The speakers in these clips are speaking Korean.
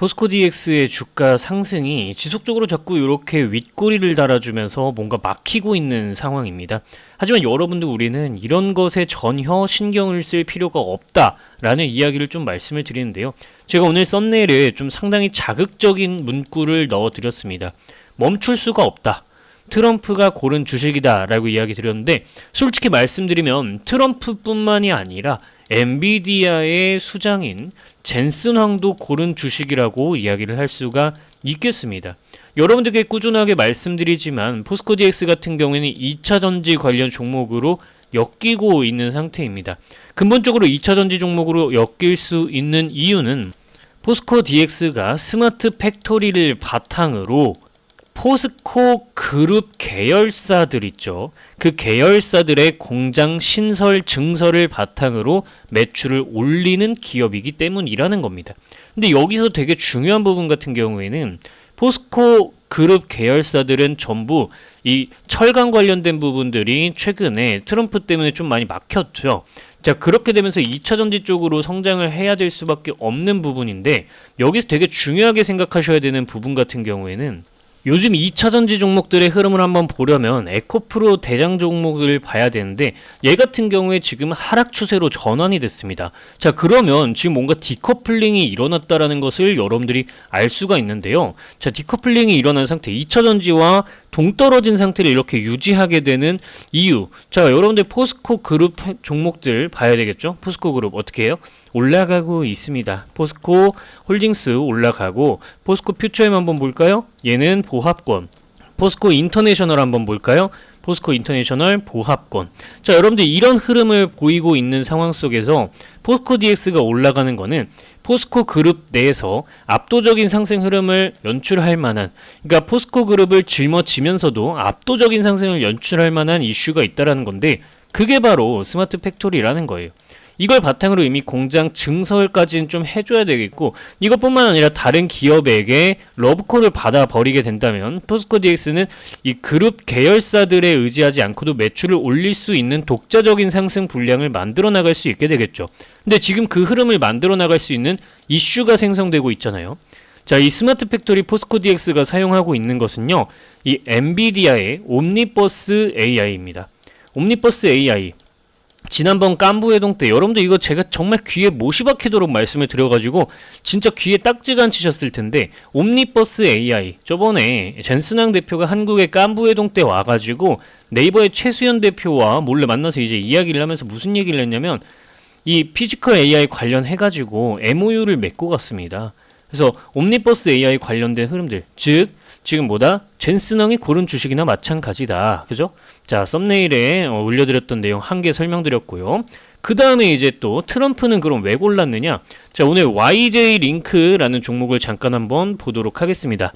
포스코 DX의 주가 상승이 지속적으로 자꾸 이렇게 윗꼬리를 달아주면서 뭔가 막히고 있는 상황입니다. 하지만 여러분들 우리는 이런 것에 전혀 신경을 쓸 필요가 없다라는 이야기를 좀 말씀을 드리는데요. 제가 오늘 썸네일에 좀 상당히 자극적인 문구를 넣어드렸습니다. 멈출 수가 없다. 트럼프가 고른 주식이다라고 이야기 드렸는데 솔직히 말씀드리면 트럼프뿐만이 아니라 엔비디아의 수장인 젠슨 황도 고른 주식이라고 이야기를 할 수가 있겠습니다. 여러분들께 꾸준하게 말씀드리지만 포스코 DX 같은 경우에는 2차 전지 관련 종목으로 엮이고 있는 상태입니다. 근본적으로 2차 전지 종목으로 엮일 수 있는 이유는 포스코 DX가 스마트 팩토리를 바탕으로 포스코 그룹 계열사들 있죠. 그 계열사들의 공장 신설 증설을 바탕으로 매출을 올리는 기업이기 때문이라는 겁니다. 근데 여기서 되게 중요한 부분 같은 경우에는 포스코 그룹 계열사들은 전부 이 철강 관련된 부분들이 최근에 트럼프 때문에 좀 많이 막혔죠. 자, 그렇게 되면서 2차 전지 쪽으로 성장을 해야 될 수밖에 없는 부분인데 여기서 되게 중요하게 생각하셔야 되는 부분 같은 경우에는 요즘 2차 전지 종목들의 흐름을 한번 보려면 에코프로 대장 종목을 봐야 되는데 얘 같은 경우에 지금 하락 추세로 전환이 됐습니다. 자 그러면 지금 뭔가 디커플링이 일어났다라는 것을 여러분들이 알 수가 있는데요. 자 디커플링이 일어난 상태 2차 전지와 동떨어진 상태를 이렇게 유지하게 되는 이유. 자 여러분들 포스코 그룹 종목들 봐야 되겠죠? 포스코 그룹 어떻게 해요? 올라가고 있습니다. 포스코 홀딩스 올라가고 포스코 퓨처엠 한번 볼까요? 얘는 보합권. 포스코 인터내셔널 한번 볼까요? 포스코 인터내셔널 보합권. 자, 여러분들 이런 흐름을 보이고 있는 상황 속에서 포스코 DX가 올라가는 거는 포스코 그룹 내에서 압도적인 상승 흐름을 연출할 만한 그러니까 포스코 그룹을 짊어지면서도 압도적인 상승을 연출할 만한 이슈가 있다라는 건데 그게 바로 스마트 팩토리라는 거예요. 이걸 바탕으로 이미 공장 증설까지는 좀 해줘야 되겠고 이것뿐만 아니라 다른 기업에게 러브콜을 받아 버리게 된다면 포스코 DX는 이 그룹 계열사들에 의지하지 않고도 매출을 올릴 수 있는 독자적인 상승 분량을 만들어 나갈 수 있게 되겠죠. 근데 지금 그 흐름을 만들어 나갈 수 있는 이슈가 생성되고 있잖아요. 자, 이 스마트 팩토리 포스코 DX가 사용하고 있는 것은요. 이 엔비디아의 옴니버스 AI입니다. 옴니버스 AI 지난번 깐부 회동 때 여러분들 이거 제가 정말 귀에 못이 박히도록 말씀을 드려가지고 진짜 귀에 딱지가 안 치셨을 텐데 옴니버스 AI 저번에 젠슨왕 대표가 한국의 깐부 회동 때 와가지고 네이버의 최수연 대표와 몰래 만나서 이제 이야기를 하면서 무슨 얘기를 했냐면 이 피지컬 AI 관련해가지고 MOU를 맺고 갔습니다. 그래서 옴니버스 AI 관련된 흐름들 즉 지금 뭐다? 젠슨왕이 고른 주식이나 마찬가지다. 그죠? 자, 썸네일에 어, 올려드렸던 내용 한 개 설명드렸고요. 그 다음에 이제 또 트럼프는 그럼 왜 골랐느냐? 자, 오늘 YJ 링크라는 종목을 잠깐 한번 보도록 하겠습니다.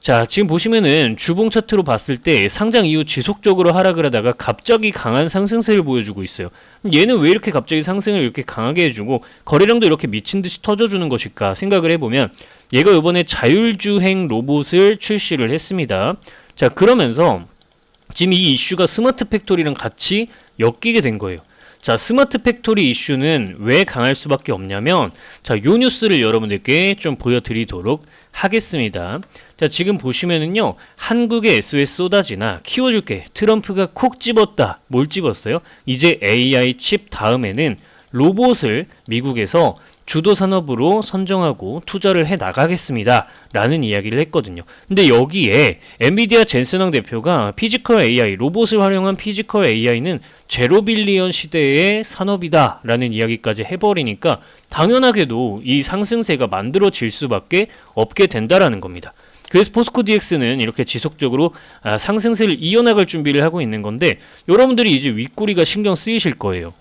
자, 지금 보시면은 주봉 차트로 봤을 때 상장 이후 지속적으로 하락을 하다가 갑자기 강한 상승세를 보여주고 있어요. 얘는 왜 이렇게 갑자기 상승을 이렇게 강하게 해주고 거래량도 이렇게 미친 듯이 터져주는 것일까 생각을 해보면 얘가 이번에 자율주행 로봇을 출시를 했습니다. 자, 그러면서 지금 이 이슈가 스마트 팩토리랑 같이 엮이게 된 거예요. 자, 스마트 팩토리 이슈는 왜 강할 수밖에 없냐면, 자, 요 뉴스를 여러분들께 좀 보여드리도록 하겠습니다. 자, 지금 보시면은요, 한국의 SOS 쏟아지나 키워줄게. 트럼프가 콕 집었다. 뭘 집었어요? 이제 AI 칩 다음에는 로봇을 미국에서 주도 산업으로 선정하고 투자를 해 나가겠습니다. 라는 이야기를 했거든요. 근데 여기에 엔비디아 젠슨왕 대표가 피지컬 AI, 로봇을 활용한 피지컬 AI는 제로 빌리언 시대의 산업이다. 라는 이야기까지 해버리니까 당연하게도 이 상승세가 만들어질 수밖에 없게 된다라는 겁니다. 그래서 포스코 DX는 이렇게 지속적으로 아, 상승세를 이어나갈 준비를 하고 있는 건데 여러분들이 이제 윗꼬리가 신경 쓰이실 거예요.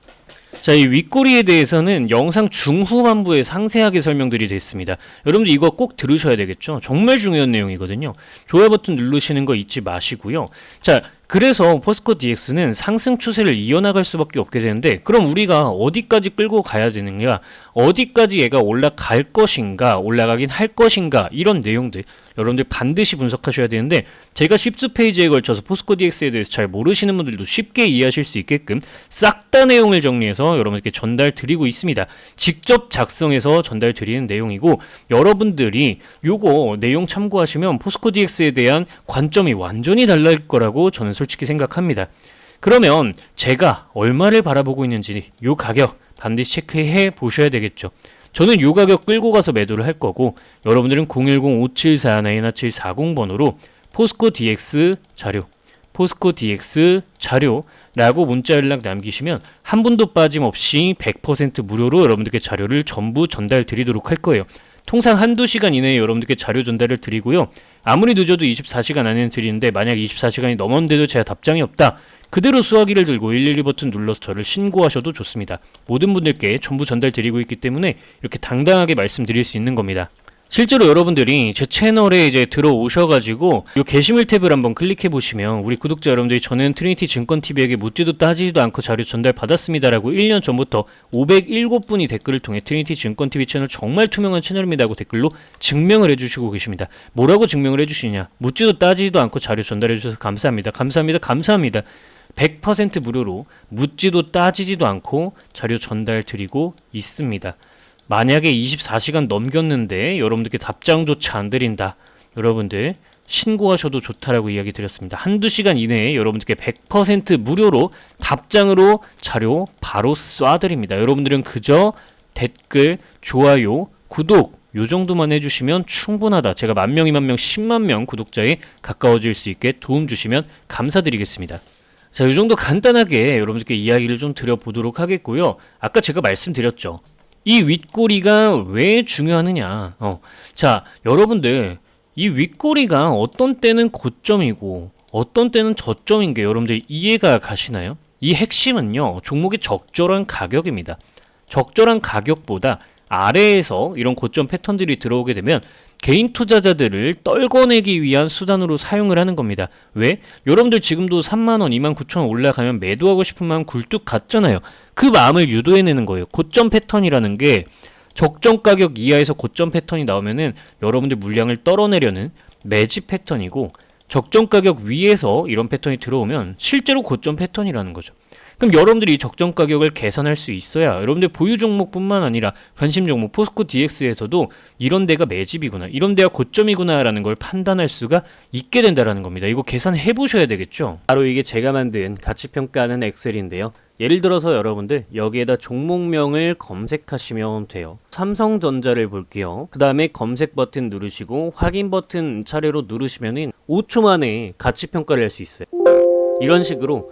자, 이 윗꼬리에 대해서는 영상 중후반부에 상세하게 설명드리 됐습니다. 여러분들 이거 꼭 들으셔야 되겠죠? 정말 중요한 내용이거든요. 좋아요 버튼 누르시는 거 잊지 마시고요. 자, 그래서 포스코 DX는 상승 추세를 이어나갈 수밖에 없게 되는데 그럼 우리가 어디까지 끌고 가야 되는가 어디까지 얘가 올라갈 것인가 올라가긴 할 것인가 이런 내용들 여러분들 반드시 분석하셔야 되는데 제가 10페이지에 걸쳐서 포스코 DX에 대해서 잘 모르시는 분들도 쉽게 이해하실 수 있게끔 싹 다 내용을 정리해서 여러분들께 전달 드리고 있습니다. 직접 작성해서 전달 드리는 내용이고 여러분들이 요거 내용 참고하시면 포스코 DX에 대한 관점이 완전히 달라질 거라고 저는 솔직히 생각합니다. 그러면 제가 얼마를 바라보고 있는지 요 가격 반드시 체크해 보셔야 되겠죠. 저는 요 가격 끌고 가서 매도를 할 거고 여러분들은 010-5741-1740번으로 포스코 DX 자료, 포스코 DX 자료라고 문자 연락 남기시면 한 분도 빠짐없이 100% 무료로 여러분들께 자료를 전부 전달 드리도록 할 거예요. 통상 한두 시간 이내에 여러분들께 자료 전달을 드리고요. 아무리 늦어도 24시간 안에는 드리는데 만약 24시간이 넘었는데도 제가 답장이 없다. 그대로 수화기를 들고 112 버튼 눌러서 저를 신고하셔도 좋습니다. 모든 분들께 전부 전달 드리고 있기 때문에 이렇게 당당하게 말씀드릴 수 있는 겁니다. 실제로 여러분들이 제 채널에 이제 들어오셔가지고 이 게시물 탭을 한번 클릭해 보시면 우리 구독자 여러분들이 저는 트리니티 증권 TV에게 묻지도 따지지도 않고 자료 전달 받았습니다라고 1년 전부터 507분이 댓글을 통해 트리니티 증권 TV 채널 정말 투명한 채널입니다고 댓글로 증명을 해주시고 계십니다. 뭐라고 증명을 해주시냐? 묻지도 따지지도 않고 자료 전달해 주셔서 감사합니다. 감사합니다. 감사합니다. 100% 무료로 묻지도 따지지도 않고 자료 전달 드리고 있습니다. 만약에 24시간 넘겼는데 여러분들께 답장조차 안 드린다. 여러분들 신고하셔도 좋다라고 이야기 드렸습니다. 한두 시간 이내에 여러분들께 100% 무료로 답장으로 자료 바로 쏴드립니다. 여러분들은 그저 댓글, 좋아요, 구독 요 정도만 해주시면 충분하다. 제가 만 명, 이만 명, 10만 명 구독자에 가까워질 수 있게 도움 주시면 감사드리겠습니다. 자, 이 정도 간단하게 여러분들께 이야기를 좀 드려보도록 하겠고요. 아까 제가 말씀드렸죠. 이 윗꼬리가 왜 중요하느냐. 어. 자, 여러분들, 이 윗꼬리가 어떤 때는 고점이고, 어떤 때는 저점인 게 여러분들 이해가 가시나요? 이 핵심은요, 종목의 적절한 가격입니다. 적절한 가격보다 아래에서 이런 고점 패턴들이 들어오게 되면 개인 투자자들을 떨궈내기 위한 수단으로 사용을 하는 겁니다. 왜? 여러분들 지금도 3만원, 2만 9천원 올라가면 매도하고 싶은 마음 굴뚝 같잖아요. 그 마음을 유도해내는 거예요. 고점 패턴이라는 게 적정 가격 이하에서 고점 패턴이 나오면은 여러분들 물량을 떨어내려는 매집 패턴이고 적정 가격 위에서 이런 패턴이 들어오면 실제로 고점 패턴이라는 거죠. 그럼 여러분들이 적정 가격을 계산할 수 있어야 여러분들 보유 종목뿐만 아니라 관심 종목 포스코 DX에서도 이런 데가 매집이구나, 이런 데가 고점이구나라는 걸 판단할 수가 있게 된다라는 겁니다. 이거 계산해 보셔야 되겠죠. 바로 이게 제가 만든 가치 평가하는 엑셀인데요. 예를 들어서 여러분들 여기에다 종목명을 검색하시면 돼요. 삼성전자를 볼게요. 그 다음에 검색 버튼 누르시고 확인 버튼 차례로 누르시면은 5초 만에 가치 평가를 할 수 있어요. 이런 식으로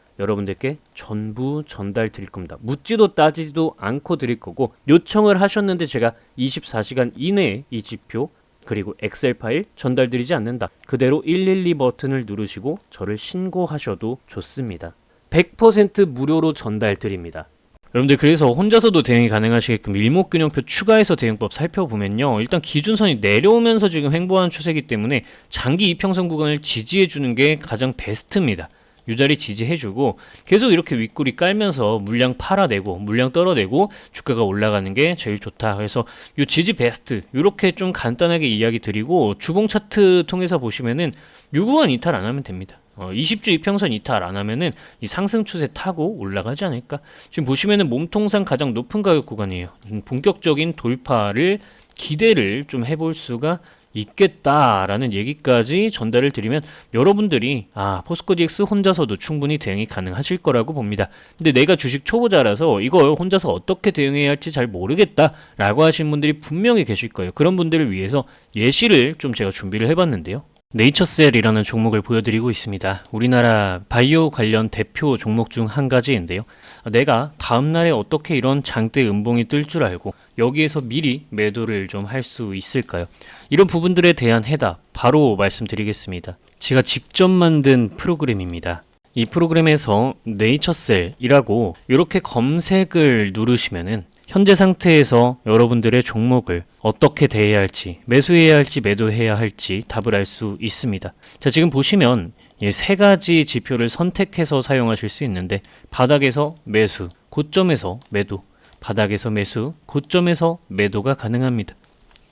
여러분들께 전부 전달 드릴 겁니다. 묻지도 따지지도 않고 드릴 거고 요청을 하셨는데 제가 24시간 이내에 이 지표 그리고 엑셀 파일 전달드리지 않는다. 그대로 112 버튼을 누르시고 저를 신고하셔도 좋습니다. 100% 무료로 전달 드립니다. 여러분들 그래서 혼자서도 대응이 가능하시게끔 일목균형표 추가해서 대응법 살펴보면요. 일단 기준선이 내려오면서 지금 횡보하는 추세이기 때문에 장기 이평선 구간을 지지해 주는 게 가장 베스트입니다. 이 자리 지지해주고 계속 이렇게 윗골이 깔면서 물량 팔아내고 물량 떨어내고 주가가 올라가는 게 제일 좋다. 그래서 이 지지 베스트 이렇게 좀 간단하게 이야기 드리고 주봉 차트 통해서 보시면은 요 구간 이탈 안 하면 됩니다. 어, 20주 이평선 이탈 안 하면은 이 상승 추세 타고 올라가지 않을까? 지금 보시면은 몸통상 가장 높은 가격 구간이에요. 음, 본격적인 돌파를 기대를 좀 해볼 수가 있겠다라는 얘기까지 전달을 드리면 여러분들이 아 포스코 DX 혼자서도 충분히 대응이 가능하실 거라고 봅니다. 근데 내가 주식 초보자라서 이걸 혼자서 어떻게 대응해야 할지 잘 모르겠다라고 하신 분들이 분명히 계실 거예요. 그런 분들을 위해서 예시를 좀 제가 준비를 해봤는데요. 네이처셀이라는 종목을 보여드리고 있습니다. 우리나라 바이오 관련 대표 종목 중 한 가지인데요. 내가 다음날에 어떻게 이런 장대 음봉이 뜰 줄 알고 여기에서 미리 매도를 좀 할 수 있을까요? 이런 부분들에 대한 해답 바로 말씀드리겠습니다. 제가 직접 만든 프로그램입니다. 이 프로그램에서 네이처셀이라고 이렇게 검색을 누르시면은 현재 상태에서 여러분들의 종목을 어떻게 대해야 할지, 매수해야 할지, 매도해야 할지 답을 알 수 있습니다. 자, 지금 보시면 이세 가지 지표를 선택해서 사용하실 수 있는데 바닥에서 매수, 고점에서 매도, 바닥에서 매수, 고점에서 매도가 가능합니다.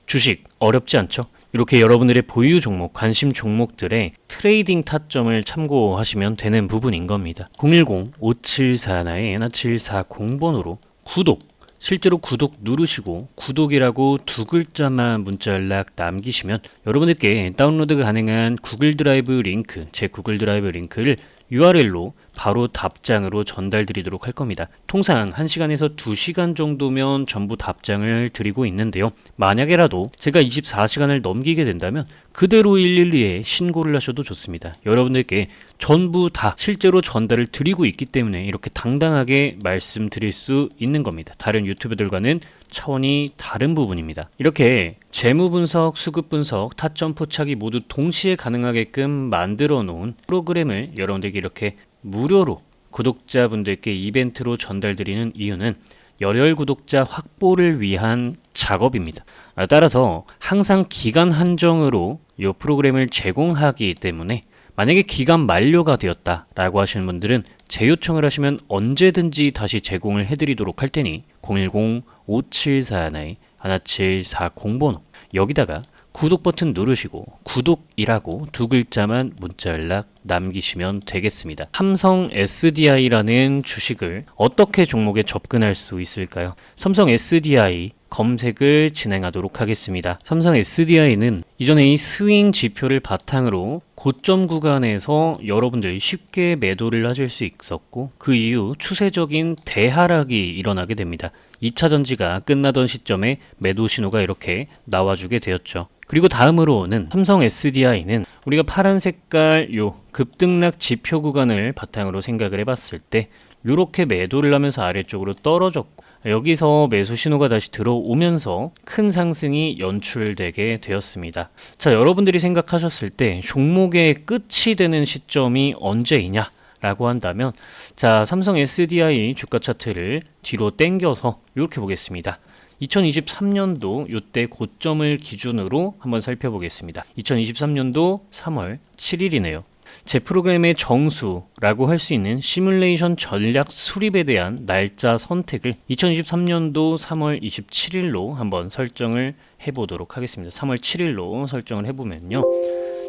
주식 어렵지 않죠? 이렇게 여러분들의 보유 종목, 관심 종목들의 트레이딩 타점을 참고하시면 되는 부분인 겁니다. 010-574-1740번으로 구독, 실제로 구독 누르시고 구독이라고 두 글자만 문자 연락 남기시면 여러분들께 다운로드 가능한 구글 드라이브 링크, 제 구글 드라이브 링크를 URL로 바로 답장으로 전달 드리도록 할 겁니다. 통상 1시간에서 2시간 정도면 전부 답장을 드리고 있는데요. 만약에라도 제가 24시간을 넘기게 된다면 그대로 112에 신고를 하셔도 좋습니다. 여러분들께 전부 다 실제로 전달을 드리고 있기 때문에 이렇게 당당하게 말씀드릴 수 있는 겁니다. 다른 유튜브들과는 차원이 다른 부분입니다. 이렇게 재무 분석, 수급 분석, 타점 포착이 모두 동시에 가능하게끔 만들어 놓은 프로그램을 여러분들께 이렇게 무료로 구독자분들께 이벤트로 전달드리는 이유는 열혈 구독자 확보를 위한 작업입니다. 아, 따라서 항상 기간 한정으로 이 프로그램을 제공하기 때문에 만약에 기간 만료가 되었다라고 하시는 분들은 재요청을 하시면 언제든지 다시 제공을 해드리도록 할 테니 010-5741-1740번호 여기다가 구독 버튼 누르시고 구독이라고 두 글자만 문자 연락 남기시면 되겠습니다. 삼성 SDI라는 주식을 어떻게 종목에 접근할 수 있을까요? 삼성 SDI 검색을 진행하도록 하겠습니다. 삼성 SDI는 이전에 이 스윙 지표를 바탕으로 고점 구간에서 여러분들이 쉽게 매도를 하실 수 있었고 그 이후 추세적인 대하락이 일어나게 됩니다. 2차 전지가 끝나던 시점에 매도 신호가 이렇게 나와주게 되었죠. 그리고 다음으로는 삼성 SDI는 우리가 파란 색깔 요 급등락 지표 구간을 바탕으로 생각을 해봤을 때 이렇게 매도를 하면서 아래쪽으로 떨어졌고 여기서 매수 신호가 다시 들어오면서 큰 상승이 연출되게 되었습니다. 자, 여러분들이 생각하셨을 때 종목의 끝이 되는 시점이 언제이냐? 라고 한다면 자, 삼성 SDI 주가 차트를 뒤로 당겨서 이렇게 보겠습니다. 2023년도 이때 고점을 기준으로 한번 살펴보겠습니다. 2023년도 3월 7일이네요. 제 프로그램의 정수라고 할 수 있는 시뮬레이션 전략 수립에 대한 날짜 선택을 2023년도 3월 27일로 한번 설정을 해보도록 하겠습니다. 3월 7일로 설정을 해보면요.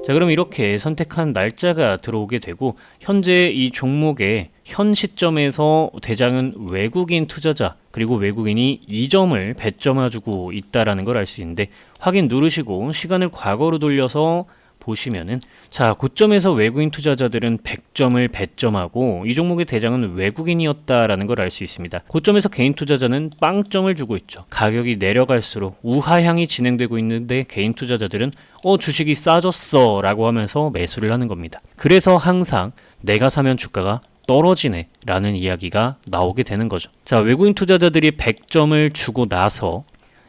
자, 그럼 이렇게 선택한 날짜가 들어오게 되고 현재 이 종목의 현 시점에서 대장은 외국인 투자자 그리고 외국인이 2점을 배점해주고 있다라는 걸 알 수 있는데 확인 누르시고 시간을 과거로 돌려서 보시면은 자 고점에서 외국인 투자자들은 100점을 배점하고 이 종목의 대장은 외국인이었다라는 걸 알 수 있습니다. 고점에서 개인 투자자는 빵점을 주고 있죠. 가격이 내려갈수록 우하향이 진행되고 있는데 개인 투자자들은 어 주식이 싸졌어라고 하면서 매수를 하는 겁니다. 그래서 항상 내가 사면 주가가 떨어지네 라는 이야기가 나오게 되는 거죠. 자, 외국인 투자자들이 100점을 주고 나서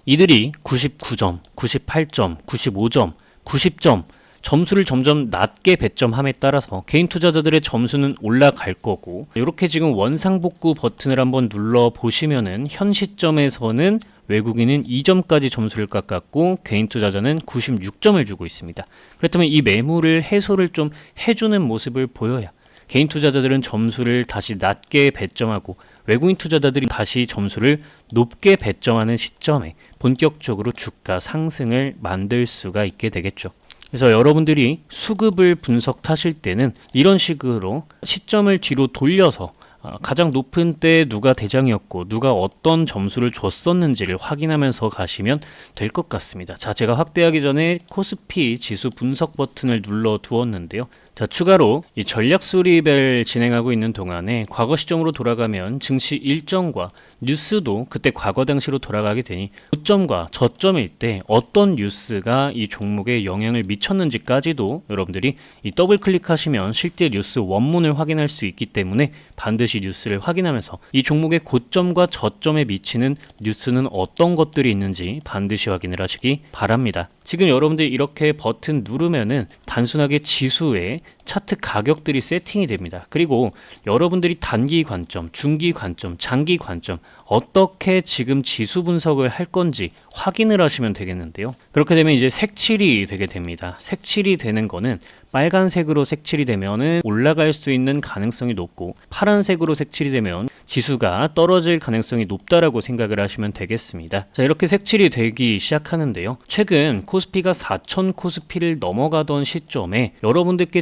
이들이 99점, 98점, 95점, 90점 점수를 점점 낮게 배점함에 따라서 개인 투자자들의 점수는 올라갈 거고 이렇게 지금 원상복구 버튼을 한번 눌러 보시면은 현 시점에서는 외국인은 2점까지 점수를 깎았고 개인 투자자는 96점을 주고 있습니다. 그렇다면 이 매물을 해소를 좀 해주는 모습을 보여야 개인 투자자들은 점수를 다시 낮게 배점하고 외국인 투자자들이 다시 점수를 높게 배점하는 시점에 본격적으로 주가 상승을 만들 수가 있게 되겠죠. 그래서 여러분들이 수급을 분석하실 때는 이런 식으로 시점을 뒤로 돌려서 어, 가장 높은 때 누가 대장이었고 누가 어떤 점수를 줬었는지를 확인하면서 가시면 될 것 같습니다. 자, 제가 확대하기 전에 코스피 지수 분석 버튼을 눌러 두었는데요. 자, 추가로 이 전략 수립을 진행하고 있는 동안에 과거 시점으로 돌아가면 증시 일정과 뉴스도 그때 과거 당시로 돌아가게 되니 고점과 저점일 때 어떤 뉴스가 이 종목에 영향을 미쳤는지까지도 여러분들이 이 더블 클릭하시면 실제 뉴스 원문을 확인할 수 있기 때문에 반드시 뉴스를 확인하면서 이 종목의 고점과 저점에 미치는 뉴스는 어떤 것들이 있는지 반드시 확인을 하시기 바랍니다. 지금 여러분들이 이렇게 버튼 누르면은 단순하게 지수에 차트 가격들이 세팅이 됩니다. 그리고 여러분들이 단기 관점, 중기 관점, 장기 관점 어떻게 지금 지수 분석을 할 건지 확인을 하시면 되겠는데요. 그렇게 되면 이제 색칠이 되게 됩니다. 색칠이 되는 거는 빨간색으로 색칠이 되면은 올라갈 수 있는 가능성이 높고 파란색으로 색칠이 되면 지수가 떨어질 가능성이 높다라고 생각을 하시면 되겠습니다. 자, 이렇게 색칠이 되기 시작하는데요. 최근 코스피가 4천 코스피를 넘어가던 시점에 여러분들께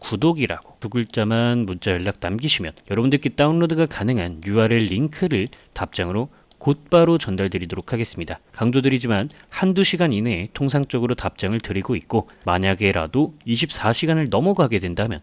구독이라고 두 글자만 문자 연락 남기시면 여러분들께 다운로드가 가능한 URL 링크를 답장으로 곧바로 전달드리도록 하겠습니다. 강조드리지만 한두 시간 이내에 통상적으로 답장을 드리고 있고 만약에라도 24시간을 넘어가게 된다면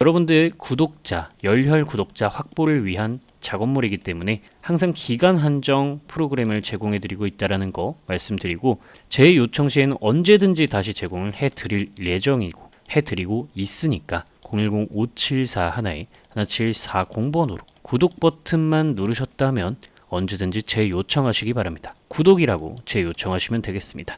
여러분들 구독자, 열혈 구독자 확보를 위한 작업물이기 때문에 항상 기간 한정 프로그램을 제공해 드리고 있다라는 거 말씀드리고 제 요청 시에는 언제든지 다시 제공을 해 드릴 예정이고 해 드리고 있으니까 010-574 1740번으로 구독 버튼만 누르셨다면 언제든지 재 요청하시기 바랍니다. 구독이라고 재 요청하시면 되겠습니다.